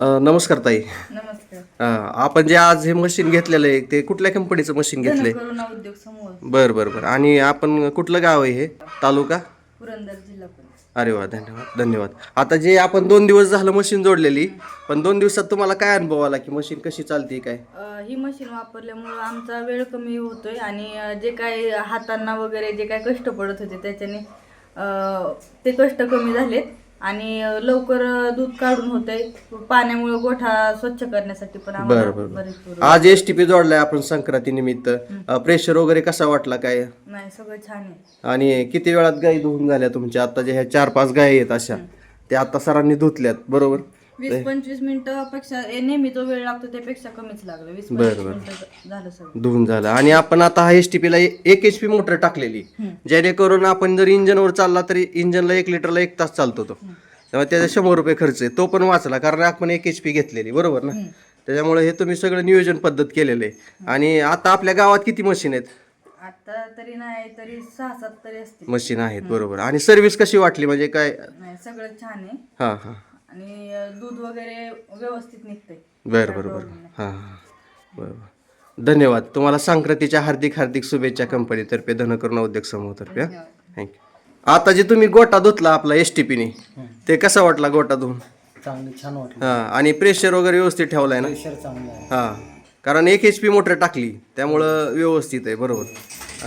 अ, नमस्कार ताई. नमस्कार. अ, आपण जे आज हे मशीन घेतलेलं आहे ते कुठल्या कंपनीचं मशीन घेतलंय? करुणा उद्योग समूह. बर बर बर. आणि आपण कुठलं गाव आहे हे? तालुका? पुरंदर जिल्हा पुणे. अरे वा धन्यवाद धन्यवाद. आता जे आपण दोन दिवस झालं मशीन जोडलेली पण दोन दिवसात तुम्हाला काय अनुभव आला की मशीन कशी चालते काय? अ, ही मशीन वापरल्यामुळं आमचा वेळ कमी होतोय आणि अ, जे काही हातांना वगैरे जे काही कष्ट पडत होते त्याच्याने अ, ते कष्ट कमी झालेत. आणि लवकर दूध काढून होतंय. पाण्यामुळे गोठा स्वच्छ करण्यासाठी पण आम्हाला बरं, बरं, आज एस टी पी जोडलाय आपण संक्रांती निमित्त. प्रेशर वगैरे कसा वाटला काय? नाही सगळं छान आहे. आणि किती वेळात गाई धुवून झाल्या तुमच्या? आता जे ह्या चार पाच गायी आहेत अशा त्या आता सरांनी धुतल्यात बरोबर? वीस पंचवीस मिनिटापेक्षा ए, नेहमी जो वेळ लागतो त्यापेक्षा कमीच लागलं. वीस बरं, पंचवीस बरं. मिनिटं झालं सगळं. धुवून झालं. आणि आपण आता हा एस टी एक एच पी मोटर टाकलेली. जेणेकरून आपण जर इंजनवर चालला तरी इंजनला एक लिटरला एक तास चालतो तो. त्यामुळे त्याचा शंभर रुपये खर्च आहे. तो पण वाचला कारण आपण एक एच पी घेतलेली बरोबर ना? त्याच्यामुळे हे तुम्ही सगळं नियोजन पद्धत केलेलं आहे. आणि आता आपल्या गावात किती मशीन आहेत? आता तरी नाही तरी सहा सात तरी असतील. मशीन आहेत बरोबर. आणि सर्व्हिस कशी वाटली? म्हणजे काय? नाही सगळं छान आहे. हां हां. आणि दूध वगैरे व्यवस्थित निघतंय. बरं बरं बरं. हां हां. बरं धन्यवाद. तुम्हाला संक्रांतीच्या हार्दिक हार्दिक शुभेच्छा कंपनीतर्फे धनकरुणा उद्योग समूहातर्फे थँक्यू आता जे तुम्ही गोटा धुतला आपला एस टी पीने ते कसा वाटला गोटा धुवून चांगलं छान वाटलं. हां आणि प्रेशर वगैरे व्यवस्थित ठेवलाय ना? प्रेशर चांगलं आहे. हां कारण एक एच पी मोटर टाकली त्यामुळं व्यवस्थित आहे बरोबर.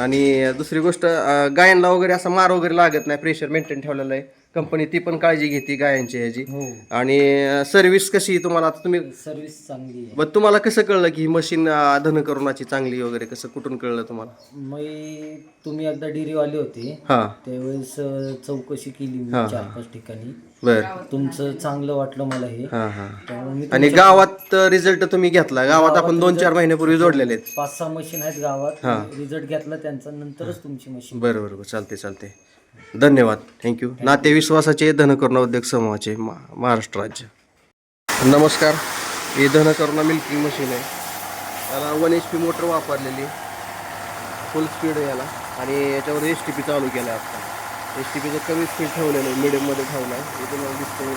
आणि दुसरी गोष्ट अं, गायांना वगैरे असा मार वगैरे लागत नाही प्रेशर मेंटेन ठेवलेलं आहे. कंपनी ती पण काळजी घेते गायांची ह्याची. हो. आणि सर्व्हिस कशी तुम्हाला? आता तुम्ही सर्विस चांगली आहे. मग तुम्हाला कसं कळलं की ही मशीन धनकरुणाची चांगली वगैरे कसं? कुठून कळलं तुम्हाला? मी तुम्ही एकदा डेअरी आले होते. हां. त्यावेळेस अ, चौकशी केली मी चार पाच ठिकाणी. बर. तुमचं चांगलं वाटलं मला हे. हां हां. त्यामुळे मी आणि गावात रिझल्ट तुम्ही घेतला. गावात आपण दोन चार महिन्यापूर्वी जोडलेले आहेत. पाच सहा मशीन आहेत गावात. रिझल्ट घेतला त्यांचा नंतरच तुमची मशीन बरं बरं बरं. चालते चालते धन्यवाद. थँक्यू नाते विश्वासाचे धनकर्ण उद्योग समूहाचे मा महाराष्ट्र राज्य. नमस्कार. हे धनकर्ण मिल्किंग मशीन आहे. त्याला वन एच पी मोटर वापरलेली. फुल स्पीड आहे याला. आणि याच्यावर एस टी पी चालू केला आहे आता एस टी पीचं कमी स्पीड ठेवलेलं आहे. मिडियममध्ये ठेवलं आहे हे तुम्हाला दिसतं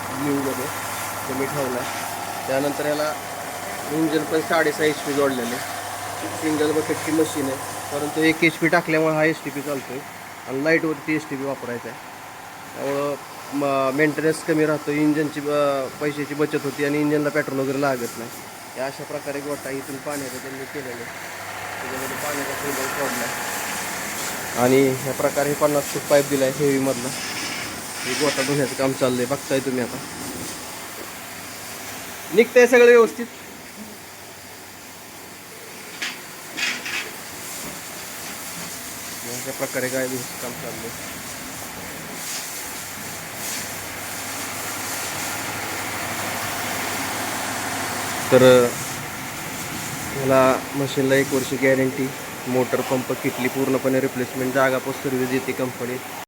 कमी ठेवलं आहे त्यानंतर याला इंजन पण साडेसहा एच पी जोडलेलं आहे. सिंगल बकेटची मशीन आहे. परंतु एक एच पी टाकल्यामुळे हा एस टी पी चालतो आहे आणि लाईटवरती एस टी पी वापरायचा आहे. त्यामुळं मेंटेनन्स कमी राहतो इंजनची पैशाची बचत होती आणि इंजनला पेट्रोल वगैरे लागत नाही. या अशा प्रकारे गोटा इथून पाण्याचं त्यांनी केलेलं आहे. त्याच्यामध्ये पाण्याचा फिल्टर सोडला आणि ह्या प्रकारे हे पन्नास फूट पाईप दिला आहे हेवीमधला हे गोटा धुण्याचं काम चाललं आहे बघताय तुम्ही आता. निघतंय सगळं व्यवस्थित. अशा प्रकारे गाय धुण्याचं काम चाललंय. तर मला मशीनला एक वर्ष गॅरंटी मोटर पंप किटली पूर्णपणे रिप्लेसमेंट जागा सर्विस देते कंपनी